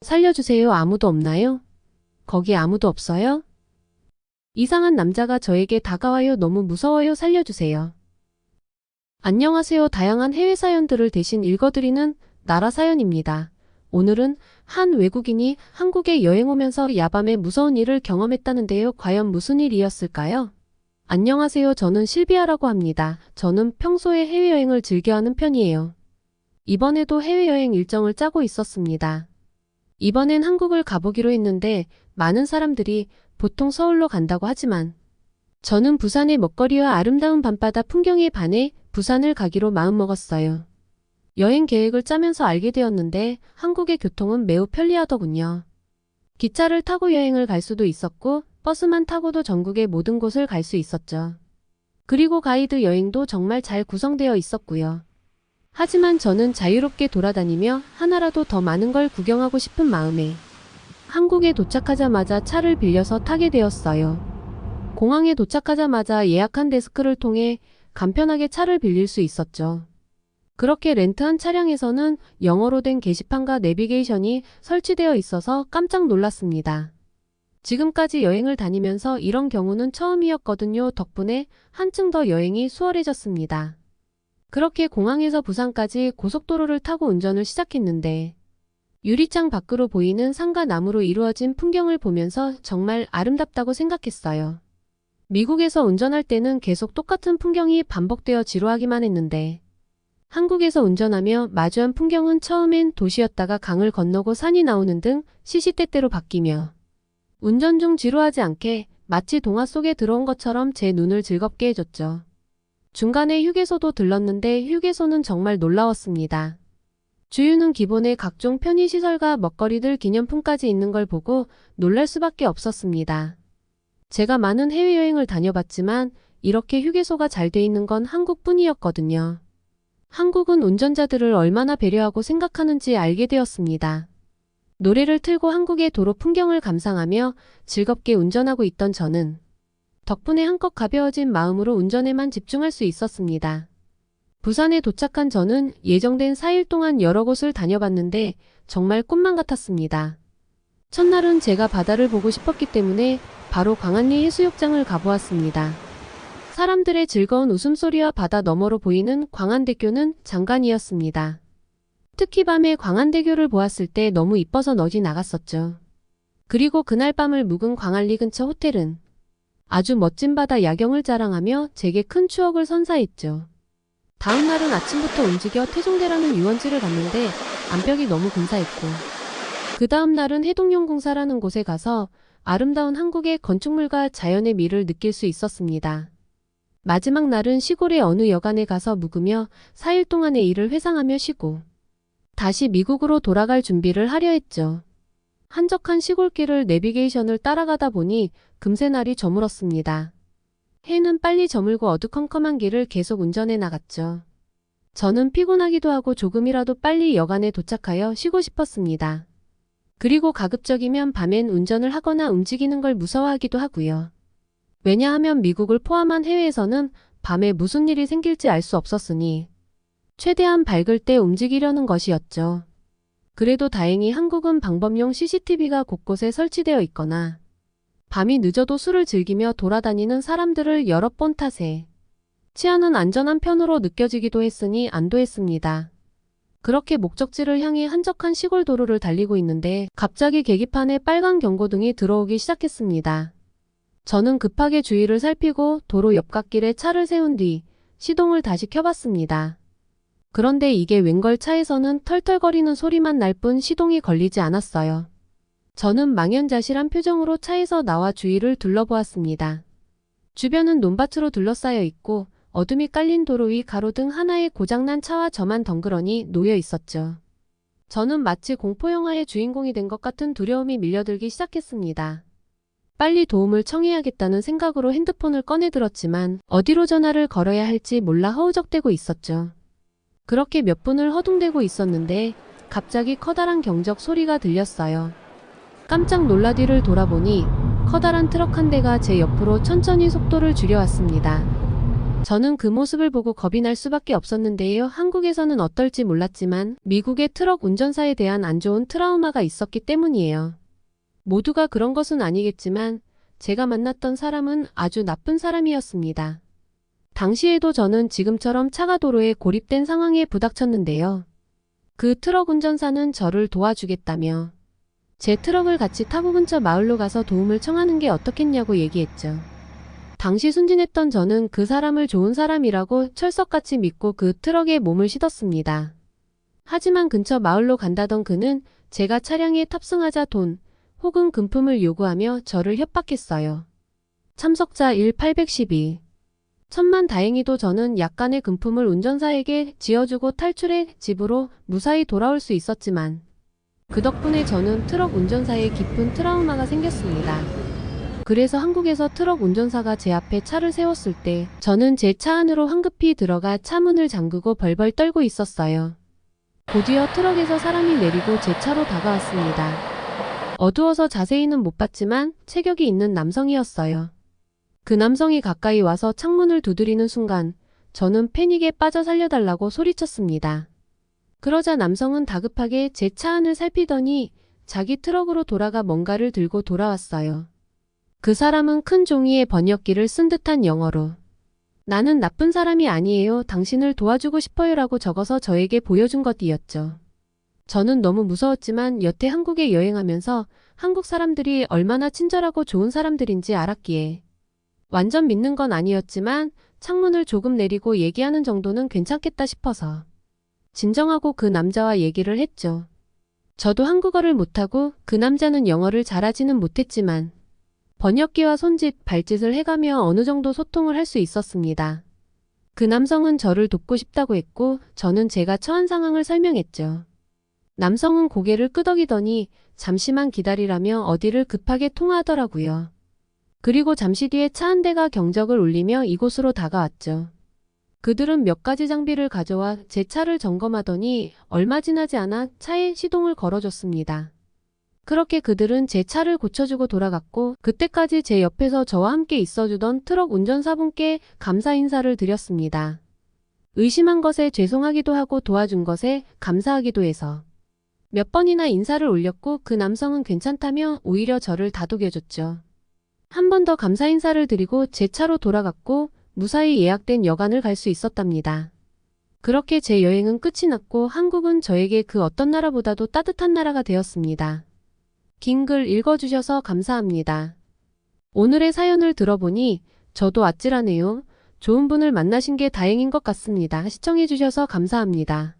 살려주세요. 아무도 없나요? 거기 아무도 없어요? 이상한 남자가 저에게 다가와요. 너무 무서워요. 살려주세요. 안녕하세요. 다양한 해외 사연들을 대신 읽어드리는 나라 사연입니다. 오늘은 한 외국인이 한국에 여행 오면서 야밤에 무서운 일을 경험했다는데요. 과연 무슨 일이었을까요? 안녕하세요. 저는 실비아라고 합니다. 저는 평소에 해외여행을 즐겨하는 편이에요. 이번에도 해외여행 일정을 짜고 있었습니다. 이번엔 한국을 가보기로 했는데 많은 사람들이 보통 서울로 간다고 하지만 저는 부산의 먹거리와 아름다운 밤바다 풍경에 반해 부산을 가기로 마음먹었어요. 여행 계획을 짜면서 알게 되었는데 한국의 교통은 매우 편리하더군요. 기차를 타고 여행을 갈 수도 있었고 버스만 타고도 전국의 모든 곳을 갈 수 있었죠. 그리고 가이드 여행도 정말 잘 구성되어 있었고요. 하지만 저는 자유롭게 돌아다니며 하나라도 더 많은 걸 구경하고 싶은 마음에 한국에 도착하자마자 차를 빌려서 타게 되었어요. 공항에 도착하자마자 예약한 데스크를 통해 간편하게 차를 빌릴 수 있었죠. 그렇게 렌트한 차량에서는 영어로 된 게시판과 내비게이션이 설치되어 있어서 깜짝 놀랐습니다. 지금까지 여행을 다니면서 이런 경우는 처음이었거든요. 덕분에 한층 더 여행이 수월해졌습니다. 그렇게 공항에서 부산까지 고속도로를 타고 운전을 시작했는데 유리창 밖으로 보이는 산과 나무로 이루어진 풍경을 보면서 정말 아름답다고 생각했어요. 미국에서 운전할 때는 계속 똑같은 풍경이 반복되어 지루하기만 했는데 한국에서 운전하며 마주한 풍경은 처음엔 도시였다가 강을 건너고 산이 나오는 등 시시때때로 바뀌며 운전 중 지루하지 않게 마치 동화 속에 들어온 것처럼 제 눈을 즐겁게 해줬죠. 중간에 휴게소도 들렀는데 휴게소는 정말 놀라웠습니다. 주유는 기본에 각종 편의시설과 먹거리들 기념품까지 있는 걸 보고 놀랄 수밖에 없었습니다. 제가 많은 해외여행을 다녀봤지만 이렇게 휴게소가 잘 돼 있는 건 한국뿐이었거든요. 한국은 운전자들을 얼마나 배려하고 생각하는지 알게 되었습니다. 노래를 틀고 한국의 도로 풍경을 감상하며 즐겁게 운전하고 있던 저는 덕분에 한껏 가벼워진 마음으로 운전에만 집중할 수 있었습니다. 부산에 도착한 저는 예정된 4일 동안 여러 곳을 다녀봤는데 정말 꿈만 같았습니다. 첫날은 제가 바다를 보고 싶었기 때문에 바로 광안리 해수욕장을 가보았습니다. 사람들의 즐거운 웃음소리와 바다 너머로 보이는 광안대교는 장관이었습니다. 특히 밤에 광안대교를 보았을 때 너무 이뻐서 너지 나갔었죠. 그리고 그날 밤을 묵은 광안리 근처 호텔은 아주 멋진 바다 야경을 자랑하며 제게 큰 추억을 선사했죠. 다음 날은 아침부터 움직여 태종대라는 유원지를 갔는데 암벽이 너무 근사했고 그 다음 날은 해동용궁사라는 곳에 가서 아름다운 한국의 건축물과 자연의 미를 느낄 수 있었습니다. 마지막 날은 시골의 어느 여관에 가서 묵으며 4일 동안의 일을 회상하며 쉬고 다시 미국으로 돌아갈 준비를 하려 했죠. 한적한 시골길을 내비게이션을 따라가다 보니 금세 날이 저물었습니다. 해는 빨리 저물고 어두컴컴한 길을 계속 운전해 나갔죠. 저는 피곤하기도 하고 조금이라도 빨리 여관에 도착하여 쉬고 싶었습니다. 그리고 가급적이면 밤엔 운전을 하거나 움직이는 걸 무서워하기도 하고요. 왜냐하면 미국을 포함한 해외에서는 밤에 무슨 일이 생길지 알 수 없었으니 최대한 밝을 때 움직이려는 것이었죠. 그래도 다행히 한국은 방범용 CCTV가 곳곳에 설치되어 있거나 밤이 늦어도 술을 즐기며 돌아다니는 사람들을 여러 번 탓에 치안은 안전한 편으로 느껴지기도 했으니 안도했습니다. 그렇게 목적지를 향해 한적한 시골 도로를 달리고 있는데 갑자기 계기판에 빨간 경고등이 들어오기 시작했습니다. 저는 급하게 주위를 살피고 도로 옆 갓길에 차를 세운 뒤 시동을 다시 켜봤습니다. 그런데 이게 웬걸 차에서는 털털거리는 소리만 날 뿐 시동이 걸리지 않았어요. 저는 망연자실한 표정으로 차에서 나와 주위를 둘러보았습니다. 주변은 논밭으로 둘러싸여 있고 어둠이 깔린 도로 위 가로등 하나에 고장난 차와 저만 덩그러니 놓여 있었죠. 저는 마치 공포영화의 주인공이 된 것 같은 두려움이 밀려들기 시작했습니다. 빨리 도움을 청해야겠다는 생각으로 핸드폰을 꺼내 들었지만 어디로 전화를 걸어야 할지 몰라 허우적대고 있었죠. 그렇게 몇 분을 허둥대고 있었는데 갑자기 커다란 경적 소리가 들렸어요. 깜짝 놀라 뒤를 돌아보니 커다란 트럭 한 대가 제 옆으로 천천히 속도를 줄여왔습니다. 저는 그 모습을 보고 겁이 날 수밖에 없었는데요. 한국에서는 어떨지 몰랐지만 미국의 트럭 운전사에 대한 안 좋은 트라우마가 있었기 때문이에요. 모두가 그런 것은 아니겠지만 제가 만났던 사람은 아주 나쁜 사람이었습니다. 당시에도 저는 지금처럼 차가 도로에 고립된 상황에 부닥쳤는데요. 그 트럭 운전사는 저를 도와주겠다며 제 트럭을 같이 타고 근처 마을로 가서 도움을 청하는 게 어떻겠냐고 얘기했죠. 당시 순진했던 저는 그 사람을 좋은 사람이라고 철석같이 믿고 그 트럭에 몸을 싣었습니다. 하지만 근처 마을로 간다던 그는 제가 차량에 탑승하자 돈 혹은 금품을 요구하며 저를 협박했어요. 참석자 1812 천만 다행히도 저는 약간의 금품을 운전사에게 지어주고 탈출해 집으로 무사히 돌아올 수 있었지만 그 덕분에 저는 트럭 운전사에 깊은 트라우마가 생겼습니다. 그래서 한국에서 트럭 운전사가 제 앞에 차를 세웠을 때 저는 제 차 안으로 황급히 들어가 차 문을 잠그고 벌벌 떨고 있었어요. 곧이어 트럭에서 사람이 내리고 제 차로 다가왔습니다. 어두워서 자세히는 못 봤지만 체격이 있는 남성이었어요. 그 남성이 가까이 와서 창문을 두드리는 순간 저는 패닉에 빠져 살려달라고 소리쳤습니다. 그러자 남성은 다급하게 제 차 안을 살피더니 자기 트럭으로 돌아가 뭔가를 들고 돌아왔어요. 그 사람은 큰 종이에 번역기를 쓴 듯한 영어로 나는 나쁜 사람이 아니에요. 당신을 도와주고 싶어요 라고 적어서 저에게 보여준 것이었죠. 저는 너무 무서웠지만 여태 한국에 여행하면서 한국 사람들이 얼마나 친절하고 좋은 사람들인지 알았기에 완전 믿는 건 아니었지만 창문을 조금 내리고 얘기하는 정도는 괜찮겠다 싶어서 진정하고 그 남자와 얘기를 했죠. 저도 한국어를 못하고 그 남자는 영어를 잘하지는 못했지만 번역기와 손짓, 발짓을 해가며 어느 정도 소통을 할 수 있었습니다. 그 남성은 저를 돕고 싶다고 했고 저는 제가 처한 상황을 설명했죠. 남성은 고개를 끄덕이더니 잠시만 기다리라며 어디를 급하게 통화하더라고요. 그리고 잠시 뒤에 차 한 대가 경적을 울리며 이곳으로 다가왔죠. 그들은 몇 가지 장비를 가져와 제 차를 점검하더니 얼마 지나지 않아 차에 시동을 걸어줬습니다. 그렇게 그들은 제 차를 고쳐주고 돌아갔고 그때까지 제 옆에서 저와 함께 있어주던 트럭 운전사분께 감사 인사를 드렸습니다. 의심한 것에 죄송하기도 하고 도와준 것에 감사하기도 해서 몇 번이나 인사를 올렸고 그 남성은 괜찮다며 오히려 저를 다독여줬죠. 한 번 더 감사 인사를 드리고 제 차로 돌아갔고 무사히 예약된 여관을 갈 수 있었답니다. 그렇게 제 여행은 끝이 났고 한국은 저에게 그 어떤 나라보다도 따뜻한 나라가 되었습니다. 긴 글 읽어주셔서 감사합니다. 오늘의 사연을 들어보니 저도 아찔하네요. 좋은 분을 만나신 게 다행인 것 같습니다. 시청해주셔서 감사합니다.